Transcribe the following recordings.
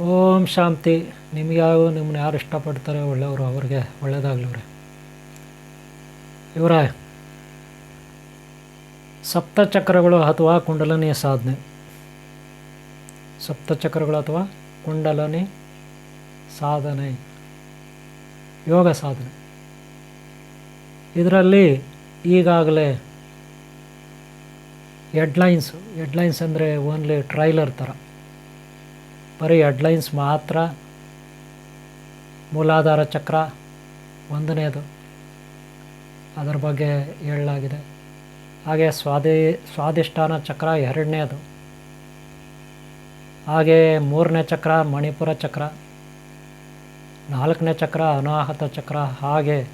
ಓಂ ಶಾಂತಿ. ನಿಮ್ಗೆ ಯಾವ ನಿಮ್ಮನ್ನ ಯಾರು ಇಷ್ಟಪಡ್ತಾರೆ? ಒಳ್ಳೆಯವರು ಅವ್ರಿಗೆ ಒಳ್ಳೆಯದಾಗ್ಲವ್ರೆ ಇವರ, ಸಪ್ತಚಕ್ರಗಳು ಅಥವಾ ಕುಂಡಲನಿ ಸಾಧನೆ. ಸಪ್ತಚಕ್ರಗಳು ಅಥವಾ ಕುಂಡಲನಿ ಸಾಧನೆ. ಯೋಗ ಸಾಧನೆ. ಇದರಲ್ಲಿ ಈಗಾಗಲೇ ಹೆಡ್ಲೈನ್ಸು ಹೆಡ್ಲೈನ್ಸ್ ಅಂದರೆ ಓನ್ಲಿ ಟ್ರೈಲರ್ ಥರ ಬರೀ ಹೆಡ್ಲೈನ್ಸ್ ಮಾತ್ರ. ಮೂಲಾಧಾರ ಚಕ್ರ ಒಂದನೇದು. ಅದರ ಬಗ್ಗೆ ಹೇಳಲಾಗಿದೆ. ಹಾಗೆ ಸ್ವಾದಿ ಸ್ವಾದಿಷ್ಠಾನ ಚಕ್ರ ಎರಡನೇದು. ಹಾಗೆ ಮೂರನೇ ಚಕ್ರ ಮಣಿಪುರ ಚಕ್ರ. ನಾಲ್ಕನೇ ಚಕ್ರ ಅನಾಹತ ಚಕ್ರ. ಹಾಗೆ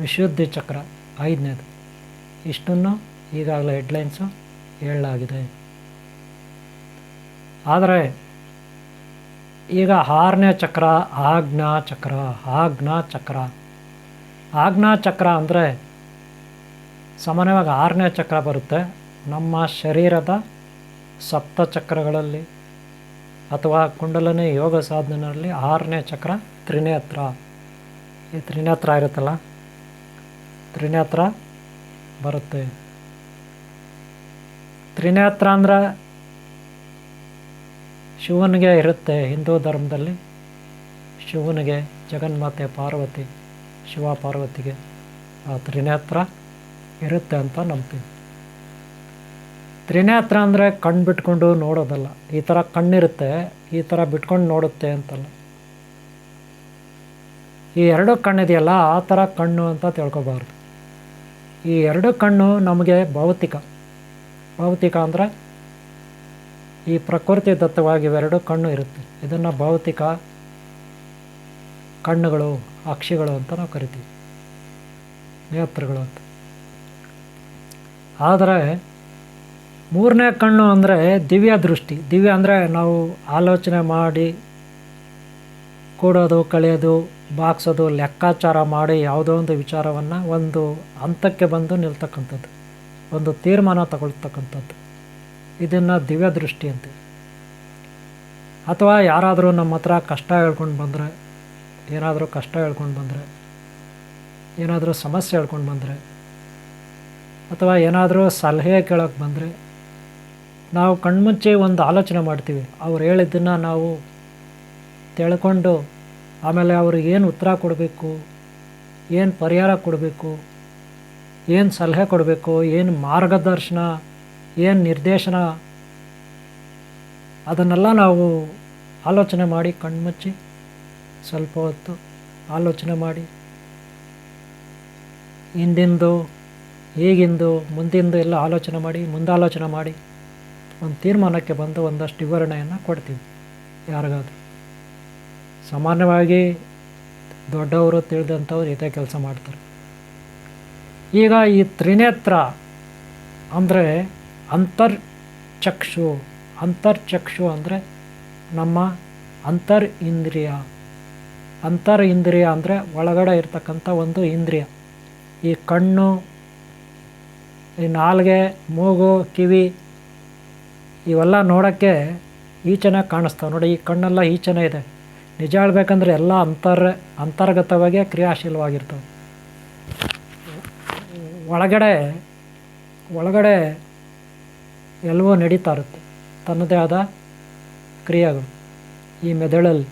ವಿಶುದ್ಧಿ ಚಕ್ರ ಐದನೇದು. ಇಷ್ಟನ್ನು ಈಗಾಗಲೇ ಹೆಡ್ಲೈನ್ಸು ಹೇಳಲಾಗಿದೆ. ಆದರೆ ಈಗ ಆರನೇ ಚಕ್ರ ಆಜ್ಞಾ ಚಕ್ರ ಆಜ್ಞಾ ಚಕ್ರ. ಆಜ್ಞಾ ಚಕ್ರ ಅಂದರೆ ಸಾಮಾನ್ಯವಾಗಿ ಆರನೇ ಚಕ್ರ ಬರುತ್ತೆ. ನಮ್ಮ ಶರೀರದ ಸಪ್ತ ಚಕ್ರಗಳಲ್ಲಿ ಅಥವಾ ಕುಂಡಲನೇ ಯೋಗ ಸಾಧನೆಯಲ್ಲಿ ಆರನೇ ಚಕ್ರ ತ್ರಿನೇತ್ರ. ಈ ತ್ರಿನೇತ್ರ ಇರುತ್ತಲ್ಲ, ತ್ರಿನೇತ್ರ ಬರುತ್ತೆ. ತ್ರಿನೇತ್ರ ಅಂದ್ರೆ ಶಿವನಿಗೆ ಇರುತ್ತೆ ಹಿಂದೂ ಧರ್ಮದಲ್ಲಿ. ಶಿವನಿಗೆ ಜಗನ್ಮಾತೆ ಪಾರ್ವತಿ, ಶಿವ ಪಾರ್ವತಿಗೆ ಆ ತ್ರಿನೇತ್ರ ಇರುತ್ತೆ ಅಂತ ನಂಬ್ತೀವಿ ತ್ರಿನೇತ್ರ ಅಂದರೆ ಕಣ್ಣು ಬಿಟ್ಕೊಂಡು ನೋಡೋದಲ್ಲ, ಈ ಥರ ಕಣ್ಣಿರುತ್ತೆ, ಈ ಥರ ಬಿಟ್ಕೊಂಡು ನೋಡುತ್ತೆ ಅಂತಲ್ಲ. ಈ ಎರಡು ಕಣ್ಣಿದೆಯಲ್ಲ, ಆ ಥರ ಕಣ್ಣು ಅಂತ ತಿಳ್ಕೊಬಾರ್ದು. ಈ ಎರಡು ಕಣ್ಣು ನಮಗೆ ಭೌತಿಕ. ಭೌತಿಕ ಅಂದರೆ ಈ ಪ್ರಕೃತಿ ದತ್ತವಾಗಿ ಇವೆರಡು ಕಣ್ಣು ಇರುತ್ತೆ. ಇದನ್ನು ಭೌತಿಕ ಕಣ್ಣುಗಳು, ಅಕ್ಷಿಗಳು ಅಂತ ನಾವು ಕರಿತೀವಿ. ನೇತ್ರಗಳು ಅಂತ. ಆದರೆ ಮೂರನೇ ಕಣ್ಣು ಅಂದರೆ ದಿವ್ಯ ದೃಷ್ಟಿ. ದಿವ್ಯ ಅಂದರೆ ನಾವು ಆಲೋಚನೆ ಮಾಡಿ ಕೂಡೋದು, ಕಳೆಯೋದು, ಬಾಕ್ಸೋದು, ಲೆಕ್ಕಾಚಾರ ಮಾಡಿ ಯಾವುದೋ ಒಂದು ವಿಚಾರವನ್ನು ಒಂದು ಹಂತಕ್ಕೆ ಬಂದು ನಿಲ್ತಕ್ಕಂಥದ್ದು. ಒಂದು ತೀರ್ಮಾನ ತಗೊಳ್ತಕ್ಕಂಥದ್ದು. ಇದನ್ನು ದಿವ್ಯ ದೃಷ್ಟಿ ಅಂತೀವಿ. ಅಥವಾ ಯಾರಾದರೂ ನಮ್ಮ ಹತ್ರ ಕಷ್ಟ ಹೇಳ್ಕೊಂಡು ಬಂದರೆ, ಏನಾದರೂ ಕಷ್ಟ ಹೇಳ್ಕೊಂಡು ಬಂದರೆ, ಏನಾದರೂ ಸಮಸ್ಯೆ ಹೇಳ್ಕೊಂಡು ಬಂದರೆ, ಅಥವಾ ಏನಾದರೂ ಸಲಹೆ ಕೇಳೋಕ್ಕೆ ಬಂದರೆ, ನಾವು ಕಣ್ಮುಚ್ಚಿ ಒಂದು ಆಲೋಚನೆ ಮಾಡ್ತೀವಿ. ಅವ್ರು ಹೇಳಿದ್ದನ್ನು ನಾವು ತಿಳ್ಕೊಂಡು ಆಮೇಲೆ ಅವ್ರಿಗೆ ಏನು ಉತ್ತರ ಕೊಡಬೇಕು, ಏನು ಪರಿಹಾರ ಕೊಡಬೇಕು, ಏನು ಸಲಹೆ ಕೊಡಬೇಕು, ಏನು ಮಾರ್ಗದರ್ಶನ ಏನು ನಿರ್ದೇಶನ? ಅದನ್ನೆಲ್ಲ ನಾವು ಆಲೋಚನೆ ಮಾಡಿ ಕಣ್ಮುಚ್ಚಿ ಸ್ವಲ್ಪ ಹೊತ್ತು ಆಲೋಚನೆ ಮಾಡಿ. ಹಿಂದಿಂದು, ಈಗಿಂದು, ಮುಂದಿಂದು ಎಲ್ಲ ಆಲೋಚನೆ ಮಾಡಿ, ಮುಂದಾಲೋಚನೆ ಮಾಡಿ ಒಂದು ತೀರ್ಮಾನಕ್ಕೆ ಬಂದು ಒಂದಷ್ಟು ವಿವರಣೆಯನ್ನು ಕೊಡ್ತೀವಿ ಯಾರಿಗಾದ್ರೂ. ಸಾಮಾನ್ಯವಾಗಿ ದೊಡ್ಡವರು ತಿಳಿದಂಥವ್ರು ಇದೇ ಕೆಲಸ ಮಾಡ್ತಾರೆ. ಈಗ ಈ ತ್ರಿನೇತ್ರ ಅಂದರೆ ಅಂತರ್ಚಕ್ಷು ಅಂತರ್ಚಕ್ಷು ಅಂದರೆ ನಮ್ಮ ಅಂತರ್ ಇಂದ್ರಿಯ ಅಂತರ್ ಇಂದ್ರಿಯ ಅಂದರೆ ಒಳಗಡೆ ಇರ್ತಕ್ಕಂಥ ಒಂದು ಇಂದ್ರಿಯ. ಈ ಕಣ್ಣು, ಈ ನಾಲ್ಗೆ, ಮೂಗು, ಕಿವಿ ಇವೆಲ್ಲ ನೋಡೋಕ್ಕೆ ಈಚೆನೇ ಕಾಣಿಸ್ತಾವೆ. ನೋಡಿ, ಈ ಕಣ್ಣೆಲ್ಲ ಈಚೆನೇ ಇದೆ. ನಿಜ ಹೇಳ್ಬೇಕಂದ್ರೆ ಎಲ್ಲ ಅಂತರ್, ಅಂತರ್ಗತವಾಗಿ ಕ್ರಿಯಾಶೀಲವಾಗಿರ್ತವೆ. ಒಳಗಡೆ ಒಳಗಡೆ ಎಲ್ಲವೂ ನಡೀತಾ ಇರುತ್ತೆ. ತನ್ನದೇ ಆದ ಕ್ರಿಯೆಗಳು. ಈ ಮೆದುಳಲ್ಲಿ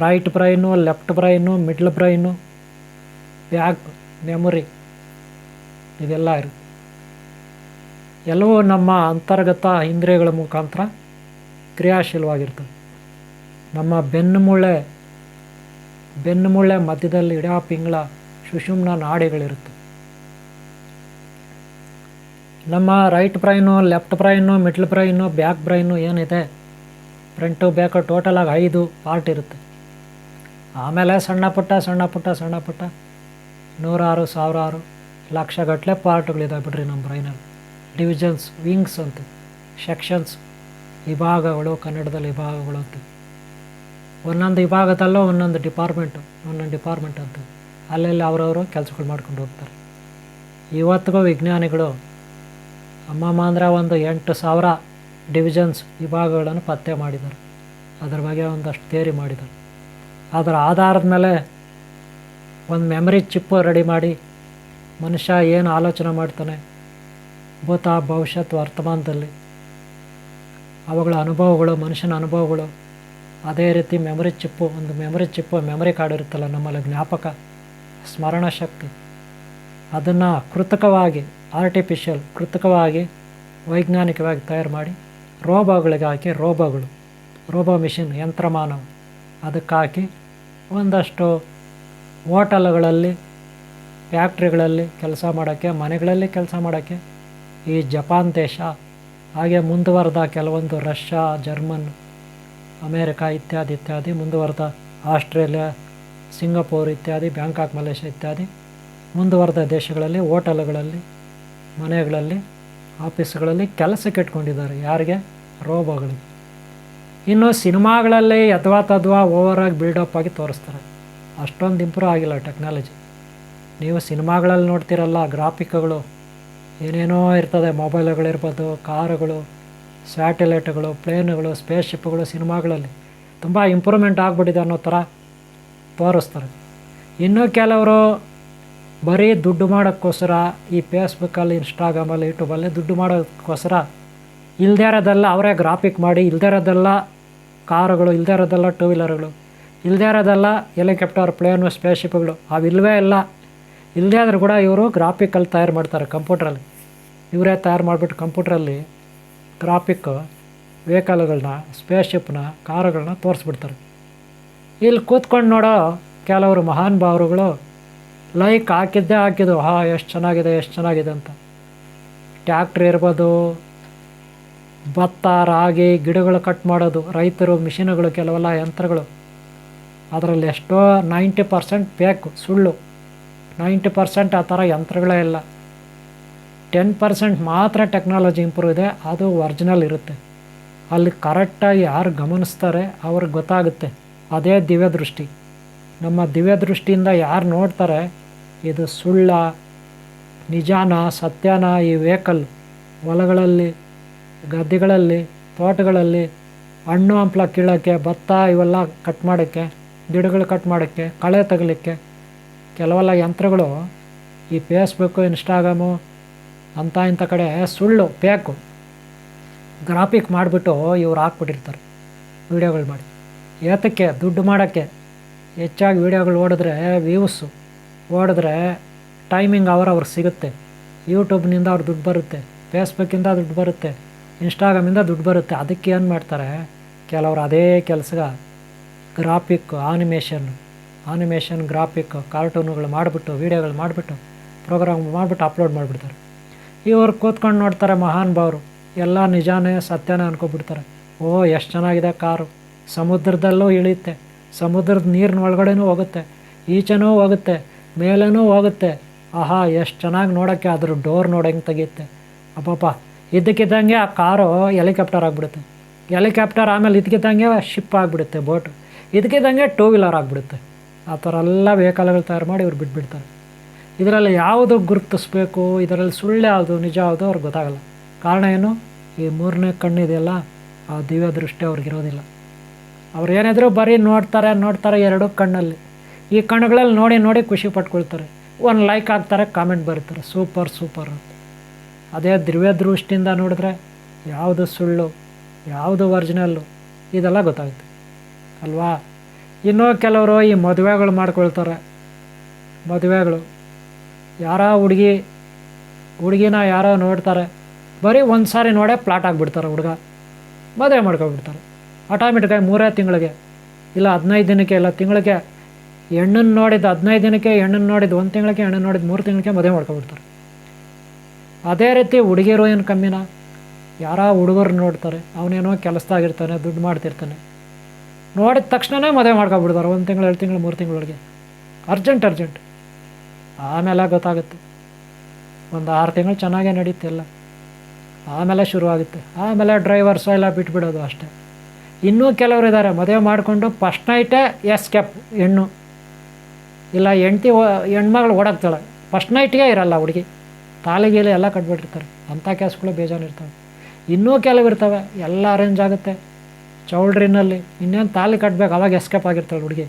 right brain left brain middle brain back memory ಇದೆಲ್ಲ ಇರುತ್ತೆ. ಎಲ್ಲವೂ ನಮ್ಮ ಅಂತರ್ಗತ ಇಂದ್ರಿಯಗಳ ಮುಖಾಂತರ ಕ್ರಿಯಾಶೀಲವಾಗಿರ್ತದೆ ನಮ್ಮ ಬೆನ್ನು ಮೂಳೆ ಬೆನ್ನು ಮೂಳೆ ಮಧ್ಯದಲ್ಲಿ ಇಡಾ ಪಿಂಗಳ ಸುಷುಮ್ನ ನಾಡಿಗಳಿರುತ್ತೆ. ನಮ್ಮ right brain left brain middle brain back brain ಏನಿದೆ? ಫ್ರಂಟು ಟೋಟಲ್ ಆಗಿ ಐದು ಪಾರ್ಟ್ ಇರುತ್ತೆ. ಆಮೇಲೆ ಸಣ್ಣ ಪುಟ್ಟ ಸಣ್ಣ ಪುಟ್ಟ ಸಣ್ಣ ಪುಟ್ಟ. ನೂರಾರು, ಸಾವಿರಾರು ಲಕ್ಷಗಟ್ಟಲೆ ಪಾರ್ಟ್ಗಳಿದಾವೆ ಬಿಡ್ರಿ ನಮ್ಮ ಬ್ರೈನಲ್ಲಿ ಡಿವಿಷನ್ಸ್ ವಿಂಗ್ಸ್ ಅಂತ. ಸೆಕ್ಷನ್ಸ್ ವಿಭಾಗಗಳು, ಕನ್ನಡದಲ್ಲಿ ವಿಭಾಗಗಳು ಅಂತ. ಒಂದೊಂದು ವಿಭಾಗದಲ್ಲೋ ಒಂದೊಂದು ಡಿಪಾರ್ಟ್ಮೆಂಟು ಒಂದೊಂದು ಡಿಪಾರ್ಟ್ಮೆಂಟ್ ಅಂತ. ಅಲ್ಲೆಲ್ಲಿ ಅವರವರು ಕೆಲಸಗಳು ಮಾಡ್ಕೊಂಡು ಹೋಗ್ತಾರೆ. ಇವತ್ತಿಗೂ ವಿಜ್ಞಾನಿಗಳು ಅಮ್ಮಮ್ಮ ಅಂದರೆ ಒಂದು ಎಂಟು ಸಾವಿರ ಡಿವಿಷನ್ಸ್ ವಿಭಾಗಗಳನ್ನು ಪತ್ತೆ ಮಾಡಿದರು. ಅದ್ರ ಬಗ್ಗೆ ಒಂದಷ್ಟು ಥೇರಿ ಮಾಡಿದರು. ಅದರ ಆಧಾರದ ಮೇಲೆ ಒಂದು ಮೆಮರಿ ಚಿಪ್ಪು ರೆಡಿ ಮಾಡಿ ಮನುಷ್ಯ ಏನು ಆಲೋಚನೆ ಮಾಡ್ತಾನೆ, ಭೂತ, ಭವಿಷ್ಯತ್, ವರ್ತಮಾನದಲ್ಲಿ, ಅವುಗಳ ಅನುಭವಗಳು, ಮನುಷ್ಯನ ಅನುಭವಗಳು, ಅದೇ ರೀತಿ ಮೆಮರಿ ಚಿಪ್ಪು, ಒಂದು ಮೆಮರಿ ಚಿಪ್ಪು, ಮೆಮರಿ ಕಾರ್ಡ್ ಇರುತ್ತಲ್ಲ ನಮ್ಮಲ್ಲಿ ಜ್ಞಾಪಕ, ಸ್ಮರಣ ಶಕ್ತಿ. ಅದನ್ನು ಕೃತಕವಾಗಿ ಆರ್ಟಿಫಿಷಿಯಲ್ ಕೃತಕವಾಗಿ, ವೈಜ್ಞಾನಿಕವಾಗಿ ತಯಾರು ಮಾಡಿ ರೋಬೋಗಳಿಗೆ ಹಾಕಿ, ರೋಬೋಗಳು, ರೋಬೋ ಮಿಷಿನ್, ಯಂತ್ರಮಾನವ, ಅದಕ್ಕೆ ಹಾಕಿ ಒಂದಷ್ಟು ಹೋಟೆಲ್ಗಳಲ್ಲಿ, ಫ್ಯಾಕ್ಟ್ರಿಗಳಲ್ಲಿ ಕೆಲಸ ಮಾಡೋಕ್ಕೆ, ಮನೆಗಳಲ್ಲಿ ಕೆಲಸ ಮಾಡೋಕ್ಕೆ, ಈ ಜಪಾನ್ ದೇಶ, ಹಾಗೆ ಮುಂದುವರೆದ ಕೆಲವೊಂದು ರಷ್ಯಾ, ಜರ್ಮನ್, ಅಮೇರಿಕಾ ಇತ್ಯಾದಿ ಇತ್ಯಾದಿ, ಮುಂದುವರೆದ ಆಸ್ಟ್ರೇಲಿಯಾ, ಸಿಂಗಪೂರ್ ಇತ್ಯಾದಿ, ಬ್ಯಾಂಕಾಕ್, ಮಲೇಷ್ಯಾ ಇತ್ಯಾದಿ ಮುಂದುವರೆದ ದೇಶಗಳಲ್ಲಿ, ಹೋಟೆಲ್ಗಳಲ್ಲಿ, ಮನೆಗಳಲ್ಲಿ, ಆಫೀಸ್ಗಳಲ್ಲಿ ಕೆಲಸಕ್ಕೆ ಇಟ್ಕೊಂಡಿದ್ದಾರೆ. ಯಾರಿಗೆ? ರೋಬೋಗಳಿಗೆ. ಇನ್ನು ಸಿನಿಮಾಗಳಲ್ಲಿ ಯದ್ವಾ ತದ್ವಾ ಓವರಾಗಿ ಬಿಲ್ಡಪ್ ಆಗಿ ತೋರಿಸ್ತಾರೆ. ಅಷ್ಟೊಂದು ಇಂಪ್ರೂವ್ ಆಗಿಲ್ಲ ಟೆಕ್ನಾಲಜಿ ನೀವು ಸಿನಿಮಾಗಳಲ್ಲಿ ನೋಡ್ತಿರಲ್ಲ ಗ್ರಾಫಿಕ್ಗಳು ಏನೇನೋ ಇರ್ತದೆ ಮೊಬೈಲ್ಗಳಿರ್ಬೋದು ಕಾರುಗಳು ಸ್ಯಾಟಲೈಟ್ಗಳು ಪ್ಲೇನ್ಗಳು ಸ್ಪೇಸ್ ಶಿಪ್ಗಳು ಸಿನಿಮಾಗಳಲ್ಲಿ. ತುಂಬ ಇಂಪ್ರೂವ್ಮೆಂಟ್ ಆಗಿಬಿಟ್ಟಿದೆ ಅನ್ನೋ ಥರ ತೋರಿಸ್ತಾರೆ. ಇನ್ನೂ ಕೆಲವರು ಬರೀ ದುಡ್ಡು ಮಾಡೋಕ್ಕೋಸ್ಕರ ಈ ಫೇಸ್ಬುಕ್ಕಲ್ಲಿ ಇನ್ಸ್ಟಾಗ್ರಾಮಲ್ಲಿ ಯೂಟ್ಯೂಬಲ್ಲಿ ದುಡ್ಡು ಮಾಡೋಕ್ಕೋಸ್ಕರ ಇಲ್ಲದೇ ಇರೋದೆಲ್ಲ ಅವರೇ ಗ್ರಾಫಿಕ್ ಮಾಡಿ ಇಲ್ಲದೇ ಇರೋದೆಲ್ಲ ಕಾರುಗಳು ಇಲ್ಲದೇ ಇರೋದೆಲ್ಲ ಟೂ ವೀಲರ್ಗಳು ಇಲ್ಲದೇ ಇರೋದೆಲ್ಲ ಹೆಲಿಕಾಪ್ಟರ್ ಪ್ಲೇನು ಸ್ಪೇಸ್ಶಿಪ್ಗಳು ಅವಿಲ್ವೇ ಇಲ್ಲ. ಇಲ್ಲದೇ ಆದರೂ ಕೂಡ ಇವರು ಗ್ರಾಫಿಕಲ್ಲಿ ತಯಾರು ಮಾಡ್ತಾರೆ ಕಂಪ್ಯೂಟ್ರಲ್ಲಿ ಇವರೇ ತಯಾರು ಮಾಡಿಬಿಟ್ಟು ಕಂಪ್ಯೂಟ್ರಲ್ಲಿ ಗ್ರಾಫಿಕ್ ವೆಹಿಕಲ್ಗಳನ್ನ ಸ್ಪೇಸ್ಶಿಪ್ನ ಕಾರುಗಳನ್ನ ತೋರಿಸ್ಬಿಡ್ತಾರೆ. ಇಲ್ಲಿ ಕೂತ್ಕೊಂಡು ನೋಡೋ ಕೆಲವರು ಮಹಾನ್ ಭಾವರುಗಳು ಲೈಕ್ ಹಾಕಿದ್ದೇ ಹಾಕಿದ್ರು, ಹಾ, ಎಷ್ಟು ಚೆನ್ನಾಗಿದೆ ಎಷ್ಟು ಚೆನ್ನಾಗಿದೆ ಅಂತ. ಟ್ಯಾಕ್ಟ್ರ್ ಇರ್ಬೋದು, ಭತ್ತ, ರಾಗಿ, ಗಿಡಗಳು ಕಟ್ ಮಾಡೋದು, ರೈತರು ಮಿಷಿನ್ಗಳು, ಕೆಲವೆಲ್ಲ ಯಂತ್ರಗಳು. ಅದರಲ್ಲಿ ಎಷ್ಟೋ ನೈಂಟಿ ಪರ್ಸೆಂಟ್ ಬೇಕು, ಸುಳ್ಳು. ನೈಂಟಿ ಪರ್ಸೆಂಟ್ ಆ ಥರ ಯಂತ್ರಗಳೇ ಇಲ್ಲ. ಟೆನ್ ಪರ್ಸೆಂಟ್ ಮಾತ್ರ ಟೆಕ್ನಾಲಜಿ ಇಂಪ್ರೂವ್ ಇದೆ, ಅದು ಒರ್ಜಿನಲ್ ಇರುತ್ತೆ. ಅಲ್ಲಿ ಕರೆಕ್ಟಾಗಿ ಯಾರು ಗಮನಿಸ್ತಾರೆ, ಅವ್ರಿಗೆ ಗೊತ್ತಾಗುತ್ತೆ, ಅದೇ ದಿವ್ಯ ದೃಷ್ಟಿ ನಮ್ಮ ದಿವ್ಯ ದೃಷ್ಟಿಯಿಂದ ಯಾರು ನೋಡ್ತಾರೆ, ಇದು ಸುಳ್ಳ, ನಿಜಾನ, ಸತ್ಯನ ಈ ವೆಹಿಕಲ್ ಹೊಲಗಳಲ್ಲಿ, ಗದ್ದೆಗಳಲ್ಲಿ, ತೋಟಗಳಲ್ಲಿ, ಹಣ್ಣು ಹಂಪ್ಲ ಕೀಳೋಕ್ಕೆ, ಭತ್ತ ಇವೆಲ್ಲ ಕಟ್ ಮಾಡೋಕ್ಕೆ, ಗಿಡಗಳು ಕಟ್ ಮಾಡೋಕ್ಕೆ, ಕಳೆ ತಗಲಿಕ್ಕೆ ಕೆಲವೆಲ್ಲ ಯಂತ್ರಗಳು ಈ ಫೇಸ್ಬುಕ್ಕು ಇನ್ಸ್ಟಾಗ್ರಾಮು ಅಂಥ ಇಂಥ ಕಡೆ ಸುಳ್ಳು ಪ್ಯಾಕು ಗ್ರಾಫಿಕ್ ಮಾಡಿಬಿಟ್ಟು ಇವ್ರು ಹಾಕ್ಬಿಟ್ಟಿರ್ತಾರೆ. ವೀಡಿಯೋಗಳು ಮಾಡಿ. ಏತಕ್ಕೆ, ದುಡ್ಡು ಮಾಡೋಕ್ಕೆ ಹೆಚ್ಚಾಗಿ ವೀಡಿಯೋಗಳು ಓಡಿದ್ರೆ ವ್ಯೂಸು ಓಡಿದ್ರೆ ಟೈಮಿಂಗ್ ಅವರ್ ಅವ್ರಿಗೆ ಸಿಗುತ್ತೆ. ಯೂಟ್ಯೂಬ್ನಿಂದ ಅವ್ರು ದುಡ್ಡು ಬರುತ್ತೆ, ಫೇಸ್ಬುಕ್ಕಿಂದ ದುಡ್ಡು ಬರುತ್ತೆ, ಇನ್ಸ್ಟಾಗ್ರಾಮಿಂದ ದುಡ್ಡು ಬರುತ್ತೆ. ಅದಕ್ಕೆ ಏನು ಮಾಡ್ತಾರೆ? ಕೆಲವರು ಅದೇ ಕೆಲಸಗ ಗ್ರಾಫಿಕ್ ಆನಿಮೇಷನ್ ಆನಿಮೇಷನ್ ಗ್ರಾಫಿಕ್ ಕಾರ್ಟೂನುಗಳು ಮಾಡಿಬಿಟ್ಟು, ವೀಡಿಯೋಗಳು ಮಾಡಿಬಿಟ್ಟು, ಪ್ರೋಗ್ರಾಮ್ ಮಾಡಿಬಿಟ್ಟು ಅಪ್ಲೋಡ್ ಮಾಡಿಬಿಡ್ತಾರೆ. ಇವರು ಕೂತ್ಕೊಂಡು ನೋಡ್ತಾರೆ ಮಹಾನ್ ಭಾವರು ಎಲ್ಲ ನಿಜಾನೇ ಸತ್ಯನೇ ಅನ್ಕೊಬಿಡ್ತಾರೆ. ಓ, ಎಷ್ಟು ಚೆನ್ನಾಗಿದೆ ಕಾರು. ಸಮುದ್ರದಲ್ಲೂ ಇಳಿಯುತ್ತೆ. ಸಮುದ್ರದ ನೀರಿನ ಒಳಗಡೆನೂ ಹೋಗುತ್ತೆ, ಈಚೆನೂ ಹೋಗುತ್ತೆ, ಮೇಲೇನೂ ಹೋಗುತ್ತೆ. ಆಹಾ, ಎಷ್ಟು ಚೆನ್ನಾಗಿ ನೋಡೋಕ್ಕೆ ಅದ್ರ ಡೋರ್ ನೋಡೋಂಗೆ ತೆಗಿಯುತ್ತೆ. ಅಪ್ಪಪ್ಪ ಇದ್ದಕ್ಕಿದ್ದಂಗೆ ಆ ಕಾರು ಹೆಲಿಕಾಪ್ಟರ್ ಆಗಿಬಿಡುತ್ತೆ. ಹೆಲಿಕಾಪ್ಟರ್ ಆಮೇಲೆ ಇದಕ್ಕಿದ್ದಂಗೆ ಶಿಪ್ ಆಗಿಬಿಡುತ್ತೆ, ಬೋಟು. ಇದಕ್ಕಿದ್ದಂಗೆ ಟೂ ವೀಲರ್ ಆಗಿಬಿಡುತ್ತೆ. ಆ ಥರ ಎಲ್ಲ ವೆಹಿಕಲ್ಗಳು ತಯಾರು ಮಾಡಿ ಇವ್ರು ಬಿಟ್ಬಿಡ್ತಾರೆ. ಇದರಲ್ಲಿ ಯಾವುದು ಗುರುತಿಸ್ಬೇಕು, ಇದರಲ್ಲಿ ಸುಳ್ಳು ಯಾವುದು, ನಿಜ ಯಾವುದು ಅವ್ರಿಗೆ ಗೊತ್ತಾಗಲ್ಲ. ಕಾರಣ ಏನು? ಈ ಮೂರನೇ ಕಣ್ಣಿದೆಯಲ್ಲ ಆ ದಿವ್ಯ ದೃಷ್ಟಿ ಅವ್ರಿಗಿರೋದಿಲ್ಲ. ಅವ್ರು ಏನಾದರೂ ಬರೀ ನೋಡ್ತಾರೆ ನೋಡ್ತಾರೆ ಎರಡು ಕಣ್ಣಲ್ಲಿ. ಈ ಕಣ್ಣುಗಳಲ್ಲಿ ನೋಡಿ ನೋಡಿ ಖುಷಿ ಪಟ್ಕೊಳ್ತಾರೆ. ಒಂದು ಲೈಕ್ ಹಾಕ್ತಾರೆ ಕಾಮೆಂಟ್ ಬರೀತಾರೆ. ಸೂಪರ್ ಸೂಪರ್ ಅಂತ. ಅದೇ ದಿವ್ಯ ದೃಷ್ಟಿಯಿಂದ ನೋಡಿದ್ರೆ ಯಾವುದು ಸುಳ್ಳು, ಯಾವುದು ಒರಿಜಿನಲ್ಲು ಇದೆಲ್ಲ ಗೊತ್ತಾಗುತ್ತೆ. ಅಲ್ವಾ? ಇನ್ನೂ ಕೆಲವರು ಈ ಮದುವೆಗಳು ಮಾಡ್ಕೊಳ್ತಾರೆ. ಮದುವೆಗಳು. ಯಾರೋ ಹುಡುಗಿ, ಹುಡುಗಿನ ಯಾರೋ ನೋಡ್ತಾರೆ. ಬರೀ ಒಂದು ಸಾರಿ ನೋಡೇ ಪ್ಲಾಟ್ ಆಗಿಬಿಡ್ತಾರೆ ಹುಡುಗ. ಮದುವೆ ಮಾಡ್ಕೊಬಿಡ್ತಾರೆ. ಆಟೋಮೆಟಿಕಾಗಿ ಮೂರೇ ತಿಂಗಳಿಗೆ. ಇಲ್ಲ ಹದಿನೈದು ದಿನಕ್ಕೆ, ಇಲ್ಲ ತಿಂಗಳಿಗೆ. ಹೆಣ್ಣನ್ನು ನೋಡಿದ ಹದಿನೈದು ದಿನಕ್ಕೆ, ಹೆಣ್ಣನ್ನು ನೋಡಿದ ಒಂದು ತಿಂಗಳಿಗೆ, ಹೆಣ್ಣನ್ನು ನೋಡಿದ ಮೂರು ತಿಂಗಳಿಗೆ ಮದುವೆ ಮಾಡ್ಕೊಬಿಡ್ತಾರೆ ಅದೇ ರೀತಿ ಹುಡುಗಿರು ಏನು ಕಮ್ಮಿನ, ಯಾರೋ ಹುಡುಗರು ನೋಡ್ತಾರೆ, ಅವನೇನೋ ಕೆಲಸದಾಗಿರ್ತಾನೆ ದುಡ್ಡು ಮಾಡ್ತಿರ್ತಾನೆ. ನೋಡಿದ ತಕ್ಷಣವೇ ಮದುವೆ ಮಾಡ್ಕೊಬಿಡ್ತಾರೆ ಒಂದು ತಿಂಗಳು, ಎರಡು ತಿಂಗಳು, ಮೂರು ತಿಂಗಳೊಳಗೆ ಅರ್ಜೆಂಟ್ ಅರ್ಜೆಂಟ್. ಆಮೇಲೆ ಗೊತ್ತಾಗುತ್ತೆ. ಒಂದು ಆರು ತಿಂಗಳು ಚೆನ್ನಾಗೇ ನಡೀತಿಲ್ಲ. ಆಮೇಲೆ ಶುರುವಾಗುತ್ತೆ. ಆಮೇಲೆ ಡ್ರೈವರ್ಸು ಎಲ್ಲ ಬಿಟ್ಬಿಡೋದು ಅಷ್ಟೇ. ಇನ್ನೂ ಕೆಲವರು ಇದ್ದಾರೆ. ಮದುವೆ ಮಾಡಿಕೊಂಡು ಫಸ್ಟ್ ನೈಟೇ ಎಸ್ಕೇಪ್ ಹೆಣ್ಣು. ಇಲ್ಲ, ಹೆಂಡ್ತಿ ಹೆಣ್ಮಗಳು ಓಡಾಕ್ತಾಳೆ. ಫಸ್ಟ್ ನೈಟ್ಗೆ ಇರಲ್ಲ ಹುಡುಗಿ. ತಾಲಿಗೀಲಿ ಎಲ್ಲ ಕಟ್ಬಿಟ್ಟಿರ್ತಾರೆ. ಅಂಥ ಕೇಸ್ಗಳು ಬೇಜಾನು ಇರ್ತವೆ. ಇನ್ನೂ ಕೆಲವು ಇರ್ತವೆ. ಎಲ್ಲ ಅರೇಂಜ್ ಆಗುತ್ತೆ. ಚೌಲ್ಡ್ರಿನಲ್ಲಿ ಇನ್ನೇನು ತಾಲಿ ಕಟ್ಬೇಕು? ಅವಾಗ ಎಸ್ಕೇಪ್ ಆಗಿರ್ತಾಳೆ ಹುಡುಗಿ.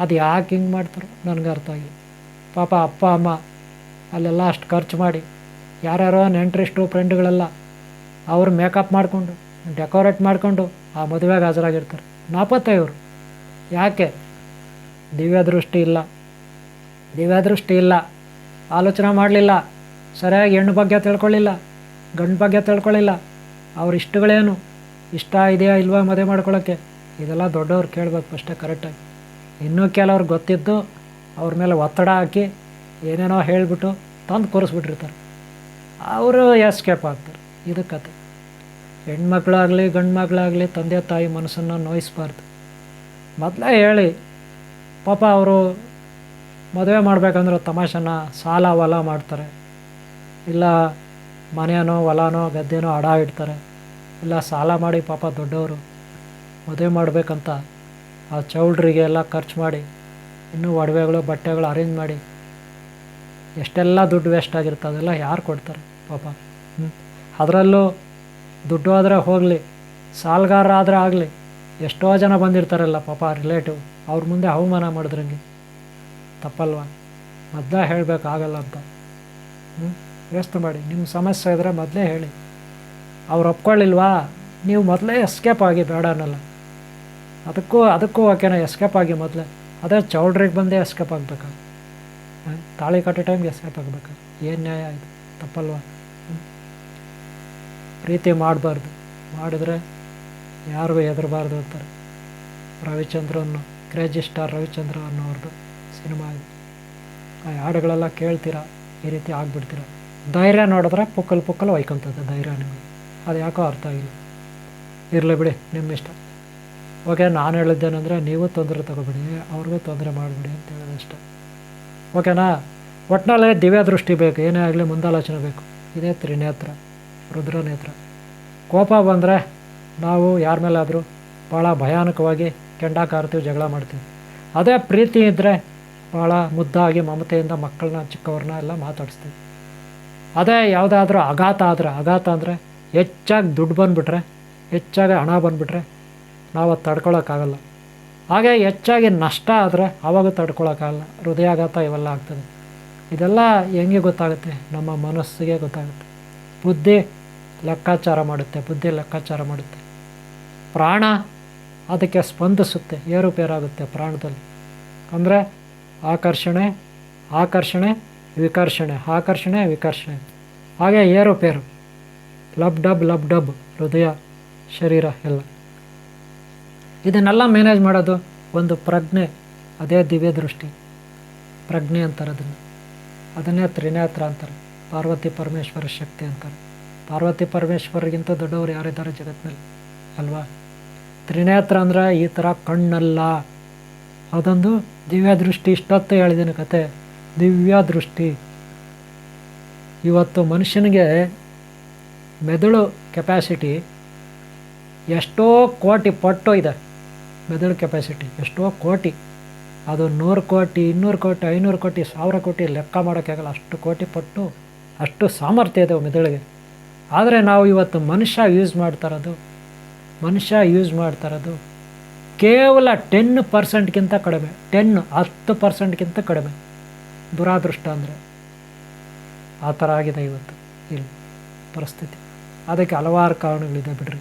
ಅದು ಯಾಕೆ ಹಿಂಗೆ ಮಾಡ್ತಾರೋ ನನಗೆ ಅರ್ಥ ಆಗಿಲ್ಲ. ಪಾಪ ಅಪ್ಪ, ಅಮ್ಮ ಅಲ್ಲೆಲ್ಲ ಅಷ್ಟು ಖರ್ಚು ಮಾಡಿ ಯಾರ್ಯಾರೋ ನೆಂಟ್ರಿಷ್ಟು ಫ್ರೆಂಡ್ಗಳೆಲ್ಲ ಅವ್ರು ಮೇಕಪ್ ಮಾಡಿಕೊಂಡು ಡೆಕೋರೇಟ್ ಮಾಡಿಕೊಂಡು ಆ ಮದುವೆಗೆ ಹಾಜರಾಗಿರ್ತಾರೆ. ನಾಪತ್ತೆ ಇವರು ಯಾಕೆ? ದಿವ್ಯ ದೃಷ್ಟಿ ಇಲ್ಲ. ದಿವ್ಯ ದೃಷ್ಟಿ ಇಲ್ಲ. ಆಲೋಚನೆ ಮಾಡಲಿಲ್ಲ. ಸರಿಯಾಗಿ ಹೆಣ್ಣು ಬಗ್ಗೆ ತಿಳ್ಕೊಳ್ಳಿಲ್ಲ. ಗಂಡು ಬಗ್ಗೆ ತಿಳ್ಕೊಳ್ಳಿಲ್ಲ. ಅವ್ರ ಇಷ್ಟಗಳೇನು? ಇಷ್ಟ ಇದೆಯಾ ಇಲ್ವಾ ಮದುವೆ ಮಾಡ್ಕೊಳ್ಳೋಕ್ಕೆ ಇದೆಲ್ಲ ದೊಡ್ಡವ್ರು ಕೇಳ್ಬೇಕು ಅಷ್ಟೇ ಕರೆಕ್ಟಾಗಿ. ಇನ್ನೂ ಕೆಲವ್ರು ಗೊತ್ತಿದ್ದು ಅವ್ರ ಮೇಲೆ ಒತ್ತಡ ಹಾಕಿ ಏನೇನೋ ಹೇಳಿಬಿಟ್ಟು ತಂದು ಕೂರಿಸ್ಬಿಟ್ಟಿರ್ತಾರೆ. ಅವರು ಎಸ್ಕೇಪ್ ಆಗ್ತಾರೆ. ಇದು ಕತೆ. ಹೆಣ್ಮಕ್ಳಾಗಲಿ ಗಂಡು ಮಕ್ಕಳಾಗಲಿ ತಂದೆ, ತಾಯಿ ಮನಸ್ಸನ್ನು ನೋಯಿಸ್ಬಾರ್ದು. ಮೊದಲೇ ಹೇಳಿ, ಪಾಪ ಅವರು ಮದುವೆ ಮಾಡಬೇಕಂದ್ರೆ ತಮಾಷೆನ ಸಾಲ, ಹೊಲ ಮಾಡ್ತಾರೆ. ಇಲ್ಲ ಮನೆಯೋ ಹೊಲನೋ, ಗದ್ದೆನೋ ಅಡ ಇಡ್ತಾರೆ. ಇಲ್ಲ ಸಾಲ ಮಾಡಿ ಪಾಪ ದೊಡ್ಡವರು ಮದುವೆ ಮಾಡಬೇಕಂತ ಆ ಚೌಲ್ಡ್ರಿಗೆ ಎಲ್ಲ ಖರ್ಚು ಮಾಡಿ, ಇನ್ನೂ ಒಡವೆಗಳು, ಬಟ್ಟೆಗಳು ಅರೇಂಜ್ ಮಾಡಿ, ಎಷ್ಟೆಲ್ಲ ದುಡ್ಡು ವೇಸ್ಟ್ ಆಗಿರುತ್ತೆ ಅದೆಲ್ಲ ಯಾರು ಕೊಡ್ತಾರೆ ಪಾಪ? ಹ್ಞೂ ಅದರಲ್ಲೂ ದುಡ್ಡು ಆದರೆ ಹೋಗಲಿ ಸಾಲಗಾರರಾದರೆ ಆಗಲಿ, ಎಷ್ಟೋ ಜನ ಬಂದಿರ್ತಾರಲ್ಲ ಪಾಪ ರಿಲೇಟಿವ್, ಅವ್ರ ಮುಂದೆ ಅವಮಾನ ಮಾಡಿದ್ರಂಗೆ. ತಪ್ಪಲ್ವಾ? ಮೊದಲೇ ಹೇಳಬೇಕಾಗಲ್ಲ ಅಂತ. ಹ್ಞೂ ಯೋಚನೆ ಮಾಡಿ ನಿಮ್ಮ ಸಮಸ್ಯೆ ಇದ್ದರೆ ಮೊದಲೇ ಹೇಳಿ. ಅವ್ರು ಒಪ್ಕೊಳ್ಳಿಲ್ವಾ? ನೀವು ಮೊದಲೇ ಎಸ್ಕೇಪ್ ಆಗಿ ಬೇಡ ಅನ್ನಲ್ಲ. ಅದಕ್ಕೂ ಅದಕ್ಕೂ ಓಕೆನ ಎಸ್ಕೇಪ್ ಆಗಿ ಮೊದಲೇ. ಅದೇ ಚೌಡ್ರಿಗೆ ಬಂದೇ ಎಸ್ಕೇಪ್ ಆಗಬೇಕು? ತಾಳಿ ಕಟ್ಟೋ ಟೈಮ್ಗೆ ಎಸ್ಕೇಪ್ ಆಗಬೇಕಾ? ಏನು ನ್ಯಾಯ ಇದು? ತಪ್ಪಲ್ವಾ? ಪ್ರೀತಿ ಮಾಡಬಾರ್ದು. ಮಾಡಿದ್ರೆ ಯಾರಿಗೂ ಹೆದರಬಾರ್ದು ಅಂತಾರೆ. ರವಿಚಂದ್ರನ್ ಕ್ರೇಜಿ ಸ್ಟಾರ್ ರವಿಚಂದ್ರ ಅನ್ನೋರ್ದು ಸಿನಿಮಾ ಆ ಹಾಡುಗಳೆಲ್ಲ ಕೇಳ್ತೀರಾ? ಈ ರೀತಿ ಆಗ್ಬಿಡ್ತೀರ? ಧೈರ್ಯ ನೋಡಿದ್ರೆ ಪುಕ್ಕಲ್ ಪುಕ್ಕಲ್ ಒಯ್ಕೊಂತದೆ ಧೈರ್ಯ ನಿಮಗೆ. ಅದು ಯಾಕೋ ಅರ್ಥ ಆಗಿಲ್ಲ ಇರಲಿ ಬಿಡಿ ನಿಮ್ಮ ಇಷ್ಟ. ಓಕೆ, ನಾನು ಹೇಳಿದ್ದೇನೆಂದರೆ ನೀವು ತೊಂದರೆ ತಗೋಬೇಡಿ, ಅವ್ರಿಗೂ ತೊಂದರೆ ಮಾಡಿಬಿಡಿ ಅಂತ ಹೇಳೋದು ಇಷ್ಟ ಓಕೆನಾ? ಒಟ್ಟಿನಲ್ಲಿ ದಿವ್ಯ ದೃಷ್ಟಿ ಬೇಕು, ಏನೇ ಆಗಲಿ ಮುಂದಾಲೋಚನೆ ಬೇಕು. ಇದೇ ತ್ರಿನೇತ್ರ. ರುದ್ರನೇತ್ರ ಕೋಪ ಬಂದರೆ ನಾವು ಯಾರ ಮೇಲಾದರೂ ಭಾಳ ಭಯಾನಕವಾಗಿ ಕೆಂಡ ಕಾರ್ತೀವಿ ಜಗಳ ಮಾಡ್ತೀವಿ. ಅದೇ ಪ್ರೀತಿ ಇದ್ದರೆ ಭಾಳ ಮುದ್ದಾಗಿ ಮಮತೆಯಿಂದ ಮಕ್ಕಳನ್ನ, ಚಿಕ್ಕವ್ರನ್ನ ಎಲ್ಲ ಮಾತಾಡಿಸ್ತೀವಿ. ಅದೇ ಯಾವುದಾದ್ರೂ ಆಘಾತ ಆದರೆ ಆಘಾತ ಅಂದರೆ ಹೆಚ್ಚಾಗಿ ದುಡ್ಡು ಬಂದುಬಿಟ್ರೆ, ಹೆಚ್ಚಾಗಿ ಹಣ ಬಂದುಬಿಟ್ರೆ ನಾವು ಅದು ತಡ್ಕೊಳಕ್ಕಾಗಲ್ಲ. ಹಾಗೆ ಹೆಚ್ಚಾಗಿ ನಷ್ಟ ಆದರೆ ಆವಾಗ ತಡ್ಕೊಳಕ್ಕಾಗಲ್ಲ. ಹೃದಯಾಘಾತ ಇವೆಲ್ಲ ಆಗ್ತದೆ. ಇದೆಲ್ಲ ಹೆಂಗೆ ಗೊತ್ತಾಗುತ್ತೆ? ನಮ್ಮ ಮನಸ್ಸಿಗೆ ಗೊತ್ತಾಗುತ್ತೆ. ಬುದ್ಧಿ ಲೆಕ್ಕಾಚಾರ ಮಾಡುತ್ತೆ, ಬುದ್ಧಿ ಲೆಕ್ಕಾಚಾರ ಮಾಡುತ್ತೆ. ಪ್ರಾಣ ಅದಕ್ಕೆ ಸ್ಪಂದಿಸುತ್ತೆ, ಏರುಪೇರಾಗುತ್ತೆ ಪ್ರಾಣದಲ್ಲಿ. ಅಂದರೆ ಆಕರ್ಷಣೆ ಆಕರ್ಷಣೆ, ವಿಕರ್ಷಣೆ ಆಕರ್ಷಣೆ, ವಿಕರ್ಷಣೆ. ಹಾಗೆ ಏರುಪೇರು. ಲಬ್ ಡಬ್ ಲಬ್ ಡಬ್, ಹೃದಯ, ಶರೀರ ಎಲ್ಲ. ಇದನ್ನೆಲ್ಲ ಮ್ಯಾನೇಜ್ ಮಾಡೋದು ಒಂದು ಪ್ರಜ್ಞೆ, ಅದೇ ದಿವ್ಯ ದೃಷ್ಟಿ. ಪ್ರಜ್ಞೆ ಅಂತಾರೆ ಅದನ್ನು. ಅದನ್ನೇ ತ್ರಿನೇತ್ರ ಅಂತಾರೆ, ಪಾರ್ವತಿ ಪರಮೇಶ್ವರ ಶಕ್ತಿ ಅಂತಾರೆ. ಪಾರ್ವತಿ ಪರಮೇಶ್ವರಿಗಿಂತ ದೊಡ್ಡವರು ಯಾರಿದ್ದಾರೆ ಜಗತ್ತಿನಲ್ಲಿ? ಅಲ್ವಾ? ತ್ರಿನೇತ್ರ ಅಂದರೆ ಈ ಥರ ಕಣ್ಣಲ್ಲ. ಅದೊಂದು ದಿವ್ಯ ದೃಷ್ಟಿ ಇಷ್ಟೊತ್ತು ಹೇಳಿದ್ದೀನಿ ಕತೆ. ದಿವ್ಯ ದೃಷ್ಟಿ ಇವತ್ತು ಮನುಷ್ಯನಿಗೆ ಮೆದುಳು ಕೆಪ್ಯಾಸಿಟಿ ಎಷ್ಟೋ ಕೋಟಿ ಪಟ್ಟು ಇದೆ. ಮೆದುಳು ಕೆಪ್ಯಾಸಿಟಿ ಎಷ್ಟೋ ಕೋಟಿ. ಅದು ನೂರು ಕೋಟಿ, ಇನ್ನೂರು ಕೋಟಿ, ಐನೂರು ಕೋಟಿ, ಸಾವಿರ ಕೋಟಿ ಲೆಕ್ಕ ಮಾಡೋಕ್ಕಾಗಲ್ಲ. ಅಷ್ಟು ಕೋಟಿ ಪಟ್ಟು, ಅಷ್ಟು ಸಾಮರ್ಥ್ಯ ಇದೆ ಮೆದುಳಿಗೆ. ಆದರೆ ನಾವು ಇವತ್ತು ಮನುಷ್ಯ ಯೂಸ್ ಮಾಡ್ತಾರದು ಮನುಷ್ಯ ಯೂಸ್ ಮಾಡ್ತಾರದು ಕೇವಲ ಟೆನ್ ಪರ್ಸೆಂಟ್ಗಿಂತ ಕಡಿಮೆ ಟೆನ್ ಹತ್ತು ಪರ್ಸೆಂಟ್ಗಿಂತ ಕಡಿಮೆ. ದುರಾದೃಷ್ಟ ಅಂದರೆ ಆ ಥರ ಆಗಿದೆ ಇವತ್ತು ಇಲ್ಲಿ ಪರಿಸ್ಥಿತಿ. ಅದಕ್ಕೆ ಹಲವಾರು ಕಾರಣಗಳಿದೆ ಬಿಡ್ರಿ.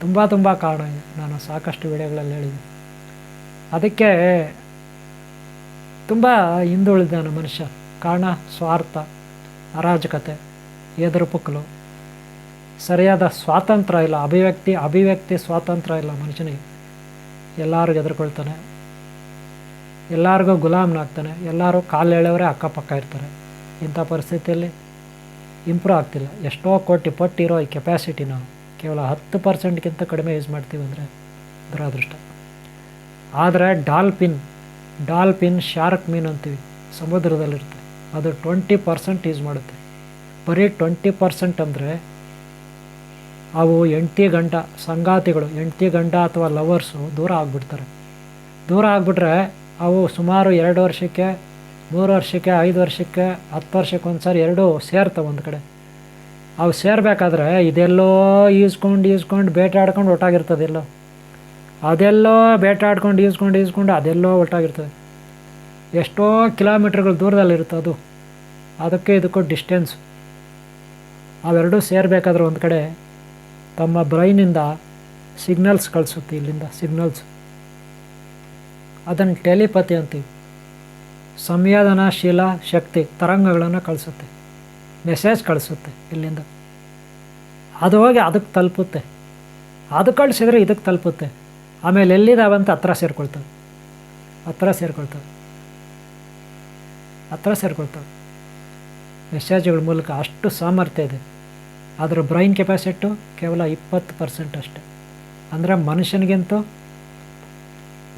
ತುಂಬ ತುಂಬ ಕಾರಣ ಇದೆ. ನಾನು ಸಾಕಷ್ಟು ವಿಡಿಯೋಗಳಲ್ಲಿ ಹೇಳಿದ್ದೀನಿ. ಅದಕ್ಕೆ ತುಂಬ ಹಿಂದುಳಿದಾನೆ ಮನುಷ್ಯ ಕಾರಣ, ಸ್ವಾರ್ಥ, ಅರಾಜಕತೆ ಎದುರು ಪುಕ್ಕಲು ಸರಿಯಾದ ಸ್ವಾತಂತ್ರ್ಯ ಇಲ್ಲ, ಅಭಿವ್ಯಕ್ತಿ ಅಭಿವ್ಯಕ್ತಿ ಸ್ವಾತಂತ್ರ್ಯ ಇಲ್ಲ ಮನುಷ್ಯನಿಗೆ. ಎಲ್ಲರಿಗೂ ಎದುರ್ಕೊಳ್ತಾನೆ ಎಲ್ಲರಿಗೂ ಗುಲಾಮ್ನಾಗ್ತಾನೆ ಎಲ್ಲರೂ ಕಾಲು ಎಳೆಯವರೇ ಅಕ್ಕಪಕ್ಕ ಇರ್ತಾರೆ. ಇಂಥ ಪರಿಸ್ಥಿತಿಯಲ್ಲಿ ಇಂಪ್ರೂವ್ ಆಗ್ತಿಲ್ಲ. ಎಷ್ಟೋ ಕೋಟಿ ಪಟ್ಟಿರೋ ಈ ಕೆಪ್ಯಾಸಿಟಿ ನಾವು ಕೇವಲ ಹತ್ತು ಪರ್ಸೆಂಟ್ಗಿಂತ ಕಡಿಮೆ ಯೂಸ್ ಮಾಡ್ತೀವಿ ಅಂದರೆ ದುರಾದೃಷ್ಟ. ಆದರೆ ಡಾಲ್ಫಿನ್ ಡಾಲ್ಫಿನ್ ಶಾರ್ಕ್ ಮೀನು ಅಂತೀವಿ, ಸಮುದ್ರದಲ್ಲಿರುತ್ತೆ. ಅದು ಟ್ವೆಂಟಿ ಪರ್ಸೆಂಟ್ ಯೂಸ್ ಮಾಡುತ್ತೆ. ಬರೀ ಟ್ವೆಂಟಿ ಪರ್ಸೆಂಟ್ ಅಂದರೆ ಅವು ಎಂಟಿ ಗಂಟ ಸಂಗಾತಿಗಳು, ಎಂಟಿ ಗಂಟ ಅಥವಾ ಲವರ್ಸು ದೂರ ಆಗಿಬಿಡ್ತಾರೆ. ದೂರ ಆಗಿಬಿಟ್ರೆ ಅವು ಸುಮಾರು ಎರಡು ವರ್ಷಕ್ಕೆ, ಮೂರು ವರ್ಷಕ್ಕೆ, ಐದು ವರ್ಷಕ್ಕೆ, ಹತ್ತು ವರ್ಷಕ್ಕೆ ಒಂದು ಸಾರಿ ಎರಡೂ ಸೇರ್ತವೆ ಒಂದು ಕಡೆ. ಅವು ಸೇರಬೇಕಾದ್ರೆ ಇದೆಲ್ಲೋ ಈಸ್ಕೊಂಡು ಈಸ್ಕೊಂಡು ಬೇಟಾಡ್ಕೊಂಡು ಒಟ್ಟಾಗಿರ್ತದೆ ಎಲ್ಲೋ. ಅದೆಲ್ಲೋ ಬೇಟಾಡ್ಕೊಂಡು ಈಸ್ಕೊಂಡು ಈಸ್ಕೊಂಡು ಅದೆಲ್ಲೋ ಒಟ್ಟಾಗಿರ್ತದೆ. ಎಷ್ಟೋ ಕಿಲೋಮೀಟ್ರ್ಗಳು ದೂರದಲ್ಲಿರುತ್ತೆ ಅದು. ಅದಕ್ಕೆ ಇದಕ್ಕೂ ಡಿಸ್ಟೆನ್ಸ್ ಅವೆರಡೂ ಸೇರಬೇಕಾದ್ರೆ ಒಂದು ಕಡೆ ತಮ್ಮ ಬ್ರೈನಿಂದ ಸಿಗ್ನಲ್ಸ್ ಕಳಿಸುತ್ತೆ ಇಲ್ಲಿಂದ, ಸಿಗ್ನಲ್ಸ್. ಅದನ್ನು ಟೆಲಿಪತಿ ಅಂತೀವಿ ಸಂವೇದನಾಶೀಲ ಶಕ್ತಿ, ತರಂಗಗಳನ್ನು ಕಳಿಸುತ್ತೆ. ಮೆಸೇಜ್ ಕಳಿಸುತ್ತೆ ಇಲ್ಲಿಂದ. ಅದು ಹೋಗಿ ಅದಕ್ಕೆ ತಲುಪುತ್ತೆ. ಅದು ಕಳಿಸಿದ್ರೆ ಇದಕ್ಕೆ ತಲುಪುತ್ತೆ. ಆಮೇಲೆ ಎಲ್ಲಿದ್ದಾವಂತ ಹತ್ರ ಸೇರ್ಕೊಳ್ತವೆ. ಹತ್ರ ಸೇರ್ಕೊಳ್ತವೆ. ಹತ್ರ ಸೇರ್ಕೊಳ್ತವೆ. ಮೆಸೇಜ್ಗಳ ಮೂಲಕ ಅಷ್ಟು ಸಾಮರ್ಥ್ಯ ಇದೆ. ಅದರ ಬ್ರೈನ್ ಕೆಪಾಸಿಟು ಕೇವಲ ಇಪ್ಪತ್ತು ಪರ್ಸೆಂಟ್ ಅಷ್ಟೆ. ಅಂದರೆ ಮನುಷ್ಯನಿಗಿಂತೂ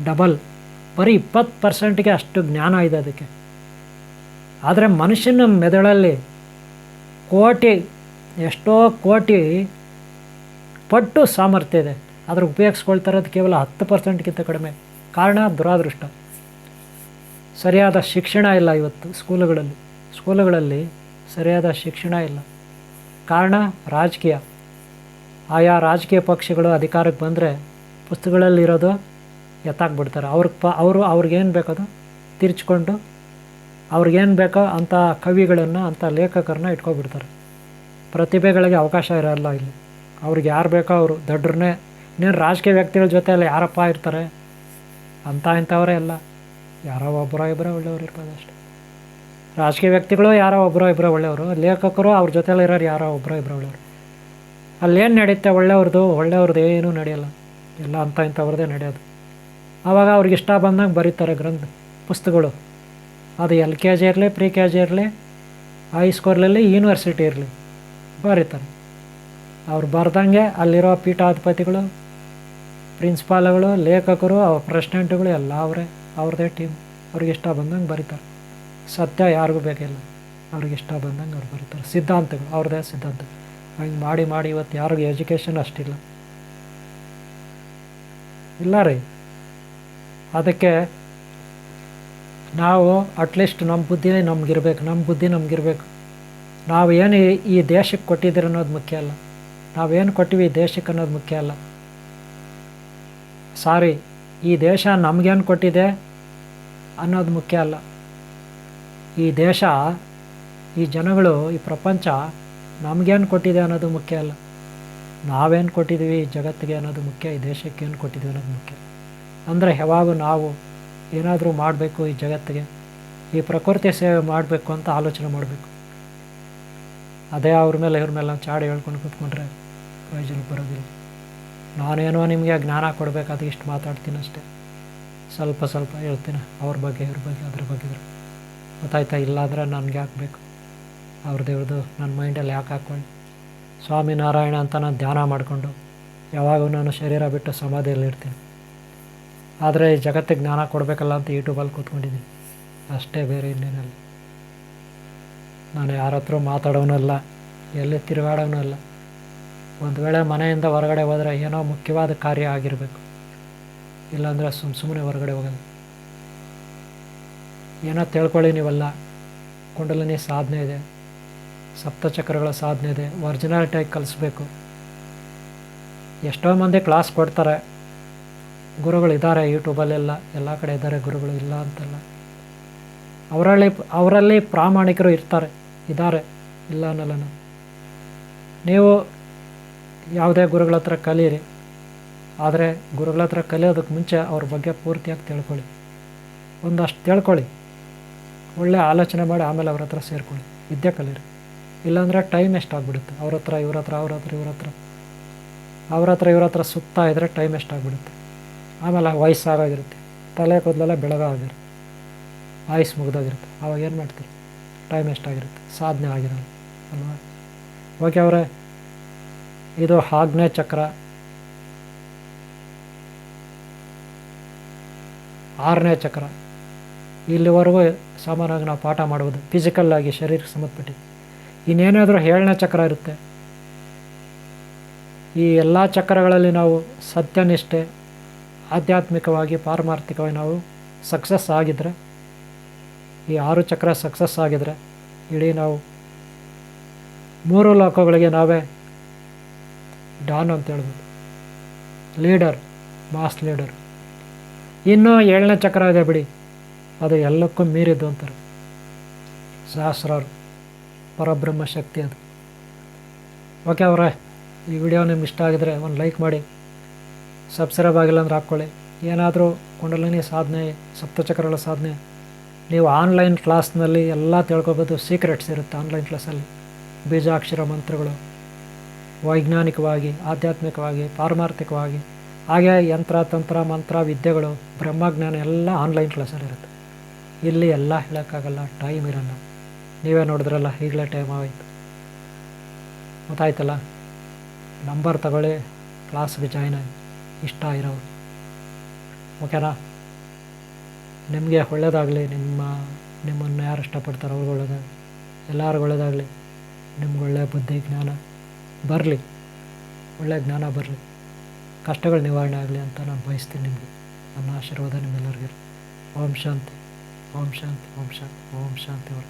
ಡಬಲ್ ಬರೀ ಇಪ್ಪತ್ತು ಪರ್ಸೆಂಟ್ಗೆ ಅಷ್ಟು ಜ್ಞಾನ ಇದೆ ಅದಕ್ಕೆ. ಆದರೆ ಮನುಷ್ಯನ ಮೆದುಳಲ್ಲಿ ಕೋಟಿ, ಎಷ್ಟೋ ಕೋಟಿ ಪಟ್ಟು ಸಾಮರ್ಥ್ಯ ಇದೆ. ಅದ್ರ ಉಪಯೋಗಿಸ್ಕೊಳ್ತಾ ಇರೋದು ಕೇವಲ ಹತ್ತು ಪರ್ಸೆಂಟ್ಗಿಂತ ಕಡಿಮೆ. ಕಾರಣ ದುರಾದೃಷ್ಟ. ಸರಿಯಾದ ಶಿಕ್ಷಣ ಇಲ್ಲ ಇವತ್ತು ಸ್ಕೂಲುಗಳಲ್ಲಿ. ಸ್ಕೂಲುಗಳಲ್ಲಿ ಸರಿಯಾದ ಶಿಕ್ಷಣ ಇಲ್ಲ. ಕಾರಣ ರಾಜಕೀಯ. ಆಯಾ ರಾಜಕೀಯ ಪಕ್ಷಗಳು ಅಧಿಕಾರಕ್ಕೆ ಬಂದರೆ ಪುಸ್ತಕಗಳಲ್ಲಿರೋದು ಎತ್ತಾಕ್ಬಿಡ್ತಾರೆ. ಅವ್ರಿಗೆ ಪ, ಅವರು ಅವ್ರಿಗೇನು ಬೇಕದು ತಿರ್ಚ್ಕೊಂಡು ಅವ್ರಿಗೇನು ಬೇಕೋ ಅಂಥ ಕವಿಗಳನ್ನು ಅಂಥ ಲೇಖಕರನ್ನ ಇಟ್ಕೊಬಿಡ್ತಾರೆ. ಪ್ರತಿಭೆಗಳಿಗೆ ಅವಕಾಶ ಇರೋಲ್ಲ ಇಲ್ಲಿ. ಅವ್ರಿಗೆ ಯಾರು ಬೇಕೋ ಅವರು ದೊಡ್ಡರನ್ನೇ ಇನ್ನೇನು ರಾಜಕೀಯ ವ್ಯಕ್ತಿಗಳ ಜೊತೆಯಲ್ಲಿ ಯಾರಪ್ಪ ಇರ್ತಾರೆ ಅಂಥ ಇಂಥವರೇ ಇಲ್ಲ ಯಾರೋ ಒಬ್ಬರೋ ಇಬ್ಬರೋ ಒಳ್ಳೆಯವ್ರು ಇರ್ಬೋದು ಅಷ್ಟೆ. ರಾಜಕೀಯ ವ್ಯಕ್ತಿಗಳು ಯಾರೋ ಒಬ್ಬರೋ ಇಬ್ಬರೋ ಒಳ್ಳೆಯವರು, ಲೇಖಕರು ಅವ್ರ ಜೊತೆಲಿ ಇರೋರು ಯಾರೋ ಒಬ್ಬರೋ ಇಬ್ಬರೋ ಒಳ್ಳೆಯವರು. ಅಲ್ಲೇನು ನಡೆಯುತ್ತೆ ಒಳ್ಳೆಯವ್ರದ್ದು ಒಳ್ಳೆಯವ್ರದ್ದು ಏನೂ ನಡೆಯಲ್ಲ. ಎಲ್ಲ ಅಂಥ ಇಂಥವ್ರದ್ದೇ ನಡೆಯೋದು. ಆವಾಗ ಅವ್ರಿಗೆ ಇಷ್ಟ ಬಂದಂಗೆ ಬರೀತಾರೆ ಗ್ರಂಥ, ಪುಸ್ತಕಗಳು. ಅದು ಎಲ್ ಕೆ ಜಿ ಇರಲಿ, ಪ್ರಿ ಕೆ ಜಿ ಇರಲಿ, ಹೈ ಸ್ಕೂಲಲ್ಲಿ ಯೂನಿವರ್ಸಿಟಿ ಇರಲಿ, ಬರೀತಾರೆ. ಅವ್ರು ಬರೆದಂಗೆ ಅಲ್ಲಿರೋ ಪೀಠಾಧಿಪತಿಗಳು, ಪ್ರಿನ್ಸಿಪಾಲ್ಗಳು, ಲೇಖಕರು, ಅವ್ರ ಪ್ರೆಸಿಡೆಂಟ್ಗಳು ಎಲ್ಲ ಅವರೇ ಅವ್ರದ್ದೇ ಟೀಮ್. ಅವ್ರಿಗೆ ಇಷ್ಟ ಬಂದಂಗೆ ಬರೀತಾರೆ. ಸತ್ಯ ಯಾರಿಗೂ ಬೇಕಿಲ್ಲ ಅವ್ರಿಗೆ ಇಷ್ಟ ಬಂದಂಗೆ ಅವ್ರು ಬರ್ತಾರೆ. ಸಿದ್ಧಾಂತಗಳು ಅವ್ರದ್ದೇ ಸಿದ್ಧಾಂತ ಹಂಗೆ ಮಾಡಿ ಮಾಡಿ ಇವತ್ತು ಯಾರಿಗೂ ಎಜುಕೇಷನ್ ಅಷ್ಟಿಲ್ಲ. ಇಲ್ಲ ರೀ. ಅದಕ್ಕೆ ನಾವು ಅಟ್ಲೀಸ್ಟ್ ನಮ್ಮ ಬುದ್ಧಿನೇ ನಮಗಿರ್ಬೇಕು. ನಮ್ಮ ಬುದ್ಧಿ ನಮಗಿರ್ಬೇಕು. ನಾವು ಏನು ಈ- ದೇಶಕ್ಕೆ ಕೊಟ್ಟಿದ್ದೀರಿ ಅನ್ನೋದು ಮುಖ್ಯ ಅಲ್ಲ. ನಾವೇನು ಕೊಟ್ಟಿವಿ ದೇಶಕ್ಕೆ ಅನ್ನೋದು ಮುಖ್ಯ ಅಲ್ಲ. ಸಾರಿ, ಈ ದೇಶ ನಮಗೇನು ಕೊಟ್ಟಿದೆ ಅನ್ನೋದು ಮುಖ್ಯ ಅಲ್ಲ. ಈ ದೇಶ, ಈ ಜನಗಳು, ಈ ಪ್ರಪಂಚ ನಮಗೇನು ಕೊಟ್ಟಿದೆ ಅನ್ನೋದು ಮುಖ್ಯ ಅಲ್ಲ. ನಾವೇನು ಕೊಟ್ಟಿದ್ದೀವಿ ಈ ಜಗತ್ತಿಗೆ ಅನ್ನೋದು ಮುಖ್ಯ, ಈ ದೇಶಕ್ಕೆ ಏನು ಕೊಟ್ಟಿದ್ದೀವಿ ಅನ್ನೋದು ಮುಖ್ಯ. ಅಂದರೆ ಯಾವಾಗ ನಾವು ಏನಾದರೂ ಮಾಡಬೇಕು ಈ ಜಗತ್ತಿಗೆ, ಈ ಪ್ರಕೃತಿ ಸೇವೆ ಮಾಡಬೇಕು ಅಂತ ಆಲೋಚನೆ ಮಾಡಬೇಕು. ಅದೇ ಅವ್ರ ಮೇಲೆ, ಇವ್ರ ಮೇಲೆ ನಾವು ಚಾಡಿ ಹೇಳ್ಕೊಂಡು ಕೂತ್ಕೊಂಡ್ರೆ ಪ್ರಯೋಜನ ಬರೋದಿಲ್ಲ. ನಾನೇನೋ ನಿಮಗೆ ಜ್ಞಾನ ಕೊಡಬೇಕಾದ ಇಷ್ಟು ಮಾತಾಡ್ತೀನಿ ಅಷ್ಟೇ. ಸ್ವಲ್ಪ ಸ್ವಲ್ಪ ಹೇಳ್ತೀನಿ, ಅವ್ರ ಬಗ್ಗೆ, ಇವ್ರ ಬಗ್ಗೆ, ಅದ್ರ ಬಗ್ಗೆ. ಗೊತ್ತಾಯ್ತಾ ಇಲ್ಲ ಅಂದರೆ ನನಗೆ ಹಾಕಬೇಕು. ಅವ್ರದ್ದು ಇವ್ರದ್ದು ನನ್ನ ಮೈಂಡಲ್ಲಿ ಯಾಕೆ ಹಾಕ್ಕೊಂಡು? ಸ್ವಾಮಿನಾರಾಯಣ ಅಂತ ನಾನು ಧ್ಯಾನ ಮಾಡಿಕೊಂಡು ಯಾವಾಗೂ ನಾನು ಶರೀರ ಬಿಟ್ಟು ಸಮಾಧಿಯಲ್ಲಿರ್ತೀನಿ. ಆದರೆ ಈ ಜಗತ್ತಿಗೆ ಜ್ಞಾನ ಕೊಡಬೇಕಲ್ಲ ಅಂತ ಯೂಟ್ಯೂಬಲ್ಲಿ ಕೂತ್ಕೊಂಡಿದ್ದೀನಿ. ಅಷ್ಟೇ ಬೇರೆ ಇನ್ನೇನಲ್ಲ. ನಾನು ಯಾರ ಹತ್ರ ಮಾತಾಡೋನಲ್ಲ, ಎಲ್ಲಿ ತಿರುಗಾಡೋನೂ ಅಲ್ಲ ಒಂದು ವೇಳೆ ಮನೆಯಿಂದ ಹೊರಗಡೆ ಹೋದರೆ ಏನೋ ಮುಖ್ಯವಾದ ಕಾರ್ಯ ಆಗಿರಬೇಕು. ಇಲ್ಲಾಂದರೆ ಸುಮ್ಮ ಸುಮ್ಮನೆ ಹೊರಗಡೆ ಹೋಗೋದು ಏನೋ ತಿಳ್ಕೊಳ್ಳಿ ನೀವೆಲ್ಲ. ಕುಂಡಲಿನಿ ಸಾಧನೆ ಇದೆ. ಸಪ್ತಚಕ್ರಗಳ ಸಾಧನೆ ಇದೆ. ಒರ್ಜಿನಾಲಿಟಿಯಾಗಿ ಕಲಿಸ್ಬೇಕು. ಎಷ್ಟೋ ಮಂದಿ ಕ್ಲಾಸ್ ಕೊಡ್ತಾರೆ. ಗುರುಗಳಿದ್ದಾರೆ ಯೂಟ್ಯೂಬಲ್ಲೆಲ್ಲ. ಎಲ್ಲ ಕಡೆ ಇದ್ದಾರೆ ಗುರುಗಳು ಇಲ್ಲ ಅಂತಲ್ಲ. ಅವರಲ್ಲಿ ಅವರಲ್ಲಿ ಪ್ರಾಮಾಣಿಕರು ಇರ್ತಾರೆ. ಇದ್ದಾರೆ. ಇಲ್ಲ ಅನ್ನಲ್ಲ ನೀವು ಯಾವುದೇ ಗುರುಗಳ ಹತ್ರ ಕಲೀರಿ. ಆದರೆ ಗುರುಗಳ ಹತ್ರ ಕಲಿಯೋದಕ್ಕೆ ಮುಂಚೆ ಅವ್ರ ಬಗ್ಗೆ ಪೂರ್ತಿಯಾಗಿ ತಿಳ್ಕೊಳ್ಳಿ. ಒಂದಷ್ಟು ತಿಳ್ಕೊಳ್ಳಿ. ಒಳ್ಳೆ ಆಲೋಚನೆ ಮಾಡಿ ಆಮೇಲೆ ಅವ್ರ ಹತ್ರ ಸೇರ್ಕೊಳ್ಳಿ. ವಿದ್ಯೆ ಕಲೀರಿ. ಇಲ್ಲಾಂದರೆ ಟೈಮ್ ಎಷ್ಟಾಗ್ಬಿಡುತ್ತೆ ಅವ್ರ ಹತ್ರ, ಇವ್ರ ಹತ್ರ, ಅವ್ರ ಹತ್ರ, ಇವ್ರ ಹತ್ರ. ಅವ್ರ ಹತ್ರ, ಇವ್ರ ಹತ್ರ ಸುತ್ತಾ ಇದ್ದರೆ ಟೈಮ್ ಎಷ್ಟಾಗ್ಬಿಡುತ್ತೆ ಆಮೇಲೆ ವಯಸ್ಸಾಗೋಗಿರುತ್ತೆ ತಲೆ ಕೂದಲೆಲ್ಲ ಬೆಳಗಾಗಿರುತ್ತೆ ಆಯುಸ್ ಮುಗ್ದಾಗಿರುತ್ತೆ. ಅವಾಗ ಏನು ಮಾಡ್ತೀರಿ? ಟೈಮ್ ಎಷ್ಟಾಗಿರುತ್ತೆ ಸಾಧನೆ ಆಗಿರಲ್ಲ, ಅಲ್ವಾ? ಓಕೆ ಅವರೇ, ಇದು ಆಗ್ನೇಯ ಚಕ್ರ. ಆರನೇ ಚಕ್ರ. ಇಲ್ಲಿವರೆಗೂ ಸಾಮಾನ್ಯವಾಗಿ ನಾವು ಪಾಠ ಮಾಡ್ಬೋದು ಫಿಸಿಕಲ್ ಆಗಿ ಶರೀರಕ್ಕೆ ಸಂಬಂಧಪಟ್ಟಿದ್ದು. ಇನ್ನೇನಾದರೂ ಏಳನೇ ಚಕ್ರ ಇರುತ್ತೆ. ಈ ಎಲ್ಲ ಚಕ್ರಗಳಲ್ಲಿ ನಾವು ಸತ್ಯನಿಷ್ಠೆ, ಆಧ್ಯಾತ್ಮಿಕವಾಗಿ ಪಾರಮಾರ್ಥಿಕವಾಗಿ ನಾವು ಸಕ್ಸಸ್ ಆಗಿದ್ದರೆ ಈ ಆರು ಚಕ್ರ ಸಕ್ಸಸ್ ಆಗಿದ್ರೆ, ಇಡೀ ನಾವು ಮೂರು ಲೋಕಗಳಿಗೆ ನಾವೇ ಡಾನ್ ಅಂತ ಹೇಳ್ಬೋದು. ಲೀಡರ್ ಮಾಸ್ ಲೀಡರ್ ಇನ್ನೂ ಏಳನೇ ಚಕ್ರ ಇದೆ ಬಿಡಿ. ಅದು ಎಲ್ಲಕ್ಕೂ ಮೀರಿದ್ದು ಅಂತಾರೆ. ಸಹಸ್ರಾರು ಪರಬ್ರಹ್ಮ ಶಕ್ತಿ ಅದು. ಓಕೆ ಅವರೇ, ಈ ವಿಡಿಯೋ ನಿಮ್ಗೆ ಇಷ್ಟ ಆಗಿದ್ರೆ ಒಂದು ಲೈಕ್ ಮಾಡಿ, ಸಬ್ಸ್ಕ್ರೈಬ್ ಆಗಿಲ್ಲ ಅಂದ್ರೆ ಹಾಕ್ಕೊಳ್ಳಿ. ಏನಾದರೂ ಕುಂಡಲಿನಿ ಸಾಧನೆ, ಸಪ್ತಚಕ್ರಗಳ ಸಾಧನೆ, ನೀವು ಆನ್ಲೈನ್ ಕ್ಲಾಸ್ನಲ್ಲಿ ಎಲ್ಲ ತಿಳ್ಕೊಬೋದು, ಸೀಕ್ರೆಟ್ಸ್ ಇರುತ್ತೆ ಆನ್ಲೈನ್ ಕ್ಲಾಸಲ್ಲಿ. ಬೀಜಾಕ್ಷರ ಮಂತ್ರಗಳು, ವೈಜ್ಞಾನಿಕವಾಗಿ, ಆಧ್ಯಾತ್ಮಿಕವಾಗಿ, ಪಾರಮಾರ್ಥಿಕವಾಗಿ, ಹಾಗೆ ಯಂತ್ರ, ತಂತ್ರ, ಮಂತ್ರ, ವಿದ್ಯೆಗಳು, ಬ್ರಹ್ಮಜ್ಞಾನ ಎಲ್ಲ ಆನ್ಲೈನ್ ಕ್ಲಾಸಲ್ಲಿ ಇರುತ್ತೆ. ಇಲ್ಲಿ ಎಲ್ಲ ಹೇಳೋಕ್ಕಾಗಲ್ಲ ಟೈಮ್ ಇರಲ್ಲ. ನೀವೇ ನೋಡಿದ್ರಲ್ಲ, ಈಗಲೇ ಟೈಮ್ ಆಯಿತು. ಗೊತ್ತಾಯ್ತಲ್ಲ? ನಂಬರ್ ತಗೊಳ್ಳಿ ಕ್ಲಾಸ್ಗೆ ಜಾಯ್ನ್ ಆಗಿ. ಇಷ್ಟ ಇರೋರು. ಓಕೆನಾ ನಿಮಗೆ ಒಳ್ಳೇದಾಗಲಿ, ನಿಮ್ಮ, ನಿಮ್ಮನ್ನು ಯಾರು ಇಷ್ಟಪಡ್ತಾರೋ ಅವ್ರಿಗೆ ಒಳ್ಳೇದಾಗಲಿ ಎಲ್ಲರಿಗೂ ಒಳ್ಳೇದಾಗಲಿ. ನಿಮ್ಗೆ ಒಳ್ಳೆಯ ಬುದ್ಧಿ, ಜ್ಞಾನ. ಬರಲಿ. ಒಳ್ಳೆಯ ಜ್ಞಾನ ಬರಲಿ. ಕಷ್ಟಗಳು ನಿವಾರಣೆ ಆಗಲಿ ಅಂತ ನಾನು ಬಯಸ್ತೀನಿ ನಿಮಗೆ. ನನ್ನ ಆಶೀರ್ವಾದ ನಿಮ್ಮೆಲ್ಲರಿಗೆ ಓಂ ಶಾಂತಿ. ಓಂ ಶಾಂತಿ ಓಂ ಶಾಂತಿ ಓಂ ಶಾಂತಿ ಅವರು